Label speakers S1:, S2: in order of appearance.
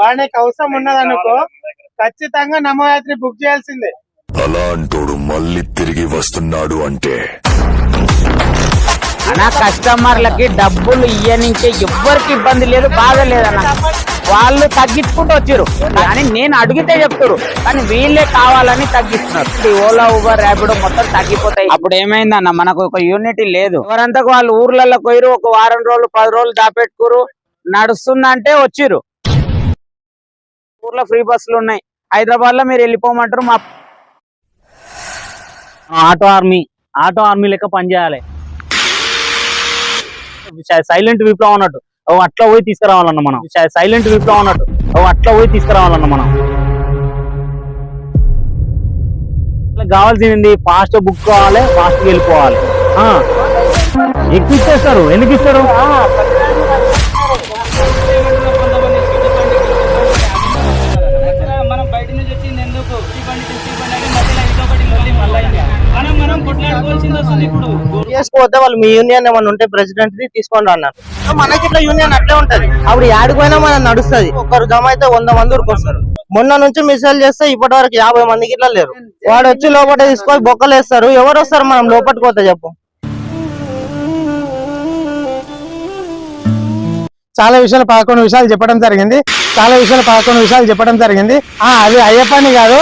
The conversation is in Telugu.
S1: వాడికి అవసరం ఉన్నదనుకో ఖచ్చితంగా నమోయాత్రి బుక్ చేయాల్సిందే.
S2: అలాంటోడు మళ్ళీ తిరిగి వస్తున్నాడు అంటే.
S3: అన్న కస్టమర్లకి డబ్బులు ఇయ్యనించే ఎవ్వరికి ఇబ్బంది లేదు బాధ లేదన్న. వాళ్ళు తగ్గించుకుంటూ వచ్చారు కానీ నేను అడిగితే చెప్తారు కానీ వీళ్ళే కావాలని తగ్గిస్తున్నారు. ఈ ఓలా ఊబర్ ర్యాపిడో మొత్తం తగ్గిపోతాయి. అప్పుడు ఏమైందన్న మనకు ఒక యూనిటీ లేదు. ఎవరంతా వాళ్ళు ఊర్లలో పోయిరు ఒక వారం రోజులు పది రోజులు దాపెట్టుకురు నడుస్తుందంటే వచ్చిర్రు. ఊర్లో ఫ్రీ బస్సులు ఉన్నాయి. హైదరాబాద్లో మీరు వెళ్ళిపోమంటారు మా
S4: ఆటో ఆర్మీ ఆటో ఆర్మీ లెక్క పనిచేయాలి సైలెంట్ విప్లవం అన్నట్టు. అట్లా పోయి తీసుకురావాలన్న మనం. సైలెంట్ విప్లవం అన్నట్టు. అట్లా పోయి తీసుకురావాలన్న మనం. కావాల్సింది ఫాస్ట్ బుక్ కావాలి ఫాస్ట్ వెళ్ళిపోవాలి. ఆ. ఎక్కువ ఇచ్చేస్తారు ఎందుకు ఇస్తారు
S5: వాళ్ళు మీ యూనియన్ ఏమన్నా ఉంటే ప్రెసిడెంట్ ది తీసుకోండి అన్నారు మనకి ఇట్లా యూనియన్ అట్లే ఉంటది. అప్పుడు యాడిపోయినా మనం నడుస్తుంది. ఒకరు జమ అయితే వంద మంది ఉరికొస్తారు మొన్న నుంచి మిసైల్ చేస్తే ఇప్పటి వరకు యాభై మందికి ఇట్లా లేరు. వాడు వచ్చి లోపల తీసుకొని బొక్కలు వేస్తారు. ఎవరు వస్తారు మనం లోపలికి పోతే చెప్పు.
S1: చాలా విషయాలు పదకొండు విషయాలు చెప్పడం జరిగింది. చాలా విషయాలు పదకొండు విషయాలు చెప్పడం జరిగింది. ఆ అది అయ్యప్పని కాదు.